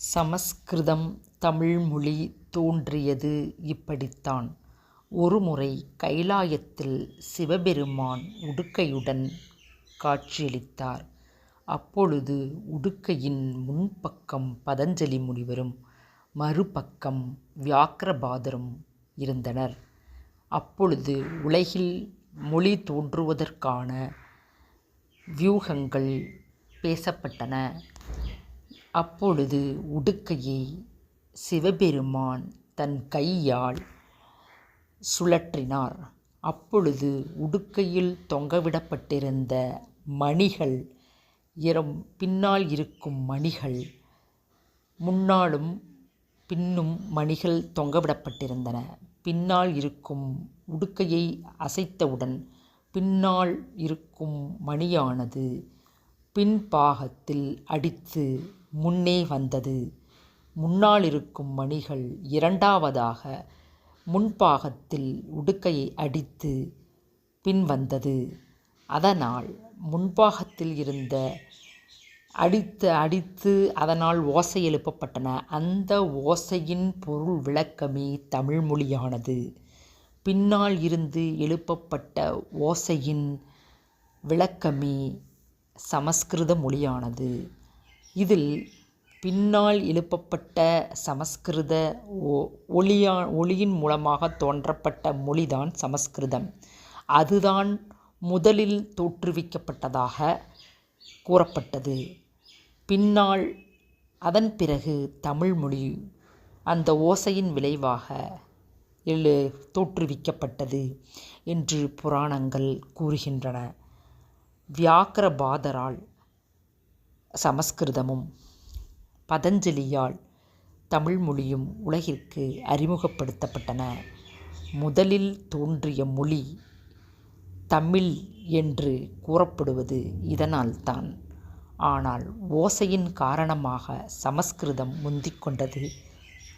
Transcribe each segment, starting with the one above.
சமஸ்கிருதம் தமிழ்மொழி தோன்றியது இப்படித்தான். ஒருமுறை கைலாயத்தில் சிவபெருமான் உடுக்கையுடன் காட்சியளித்தார். அப்பொழுது உடுக்கையின் முன்பக்கம் பதஞ்சலி முனிவரும் மறுபக்கம் வியாக்கிரபாதரும் இருந்தனர். அப்பொழுது உலகில் மொழி தோன்றுவதற்கான வியூகங்கள் பேசப்பட்டன. அப்பொழுது உடுக்கையை சிவபெருமான் தன் கையால் சுழற்றினார். அப்பொழுது உடுக்கையில் தொங்கவிடப்பட்டிருந்த மணிகள் பின்னால் இருக்கும் மணிகள் முன்னாலும் பின்னும் மணிகள் தொங்கவிடப்பட்டிருந்தன. பின்னால் இருக்கும் உடுக்கையை அசைத்தவுடன் பின்னால் இருக்கும் மணியானது பின்பாகத்தில் அடித்து முன்னே வந்தது. முன்னால் இருக்கும் மணிகள் இரண்டாவதாக முன்பாகத்தில் உடுக்கையை அடித்து பின் வந்தது. அதனால் முன்பாகத்தில் இருந்த அடித்து அடித்து அதனால் ஓசை எழுப்பப்பட்டன. அந்த ஓசையின் பொருள் விளக்கமே தமிழ்மொழியானது. பின்னால் இருந்து எழுப்பப்பட்ட ஓசையின் விளக்கமே சமஸ்கிருத மொழியானது. இதில் பின்னால் எழுப்பப்பட்ட சமஸ்கிருத ஒளியா ஒளியின் மூலமாக தோன்றப்பட்ட மொழிதான் சமஸ்கிருதம். அதுதான் முதலில் தோற்றுவிக்கப்பட்டதாக கூறப்பட்டது. பின்னால் அதன் பிறகு தமிழ்மொழி அந்த ஓசையின் விளைவாக எழு தோற்றுவிக்கப்பட்டது என்று புராணங்கள் கூறுகின்றன. வியாக்ரபாதரால் சமஸ்கிருதமும் பதஞ்சலியால் தமிழ்மொழியும் உலகிற்கு அறிமுகப்படுத்தப்பட்டன. முதலில் தோன்றிய மொழி தமிழ் என்று கூறப்படுவது இதனால்தான். ஆனால் ஓசையின் காரணமாக சமஸ்கிருதம் முந்திக் கொண்டது.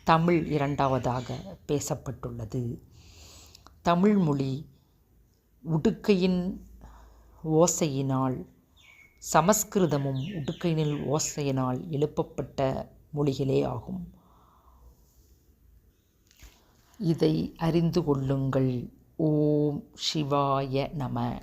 தமிழ் இரண்டாவதாக பேசப்பட்டுள்ளது. தமிழ்மொழி உடுக்கையின் ஓசையினால் சமஸ்கிருதமும் உடுக்கையினில் ஓசையினால் எழுப்பப்பட்ட மொழிகளே ஆகும் இதை அறிந்து கொள்ளுங்கள். ஓம் சிவாய நம.